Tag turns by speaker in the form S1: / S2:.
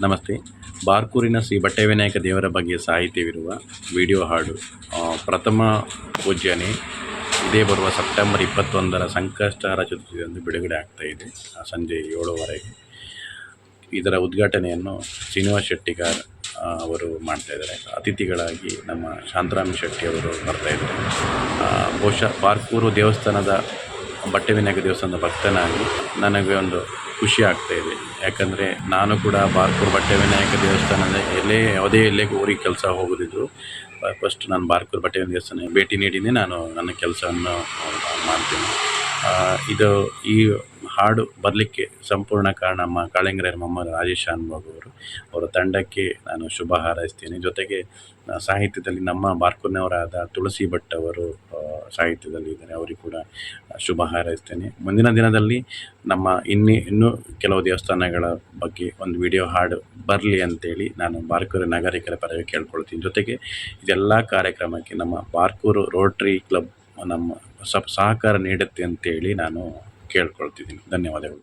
S1: ನಮಸ್ತೆ. ಬಾರ್ಕೂರಿನ ಶ್ರೀ ಬಟ್ಟೆ ವಿನಾಯಕ ದೇವರ ಬಗ್ಗೆ ಸಾಹಿತ್ಯವಿರುವ ವಿಡಿಯೋ ಹಾಡು ಪ್ರಥಮ ಪೂಜ್ಯನೆ. ಇದೇ ಬರುವ ಸೆಪ್ಟೆಂಬರ್ ಇಪ್ಪತ್ತೊಂದರ ಸಂಕಷ್ಟಹರ ಚತುರ್ಥಿಯಂದು ಬಿಡುಗಡೆ ಆಗ್ತಾ ಇದೆ ಸಂಜೆ ಏಳುವರೆಗೆ. ಇದರ ಉದ್ಘಾಟನೆಯನ್ನು ಶ್ರೀನಿವಾಸ್ ಶೆಟ್ಟಿಗಾರ್ ಅವರು ಮಾಡ್ತಾ ಇದ್ದಾರೆ. ಅತಿಥಿಗಳಾಗಿ ನಮ್ಮ ಶಾಂತರಾಮ್ ಶೆಟ್ಟಿ ಅವರು ಬರ್ತಾ ಇದ್ದಾರೆ. ಬಹುಶಃ ಬಾರ್ಕೂರು ದೇವಸ್ಥಾನದ ಬಟ್ಟೆ ವಿನಾಯಕ ದೇವಸ್ಥಾನದ ಭಕ್ತನಾಗಿ ನನಗೆ ಒಂದು ಖುಷಿ ಆಗ್ತಾ ಇದೆ. ಯಾಕಂದರೆ ನಾನು ಕೂಡ ಬಾರ್ಕೂರ್ ಬಟ್ಟೆ ವಿನಾಯಕ ದೇವಸ್ಥಾನದ ಎಲ್ಲೇ, ಯಾವುದೇ ಎಲ್ಲೇ ಊರಿಗೆ ಕೆಲಸ ಹೋಗೋದಿದ್ರು ಫಸ್ಟ್ ನಾನು ಬಾರ್ಕೂರ್ ಬಟ್ಟೆ ದೇವಸ್ಥಾನ ಭೇಟಿ ನೀಡಿನೇ ನಾನು ನನ್ನ ಕೆಲಸವನ್ನು ಮಾಡ್ತೀನಿ. ಇದು ಈ ಹಾಡು ಬರಲಿಕ್ಕೆ ಸಂಪೂರ್ಣ ಕಾರಣ ನಮ್ಮ ಕಾಳಿಂಗರ ಮೊಹಮ್ಮದ್ ರಾಜೇಶ್ ಶಾನ್ಭೋಗ್ ಅವರು. ಅವರ ತಂಡಕ್ಕೆ ನಾನು ಶುಭ ಹಾರೈಸ್ತೇನೆ. ಜೊತೆಗೆ ಸಾಹಿತ್ಯದಲ್ಲಿ ನಮ್ಮ ಬಾರ್ಕುನವರಾದ ತುಳಸಿ ಭಟ್ ಅವರು ಸಾಹಿತ್ಯದಲ್ಲಿ ಇದ್ದಾರೆ. ಅವರಿಗೆ ಕೂಡ ಶುಭ ಹಾರೈಸ್ತೇನೆ. ಮುಂದಿನ ದಿನದಲ್ಲಿ ನಮ್ಮ ಇನ್ನಿ, ಇನ್ನೂ ಕೆಲವು ದೇವಸ್ಥಾನಗಳ ಬಗ್ಗೆ ಒಂದು ವಿಡಿಯೋ ಹಾಡು ಬರಲಿ ಅಂತೇಳಿ ನಾನು ಬಾರ್ಕೂರು ನಾಗರಿಕರ ಪರವಾಗಿ ಕೇಳ್ಕೊಳ್ತೀನಿ. ಜೊತೆಗೆ, ಇದೆಲ್ಲ ಕಾರ್ಯಕ್ರಮಕ್ಕೆ ನಮ್ಮ ಬಾರ್ಕೂರು ರೋಟ್ರಿ ಕ್ಲಬ್ ನಮ್ಮ ಸಹಕಾರ ನೀಡುತ್ತೆ ಅಂತೇಳಿ ನಾನು ಕೇಳ್ಕೊಳ್ತಿದ್ದೀನಿ. ಧನ್ಯವಾದಗಳು.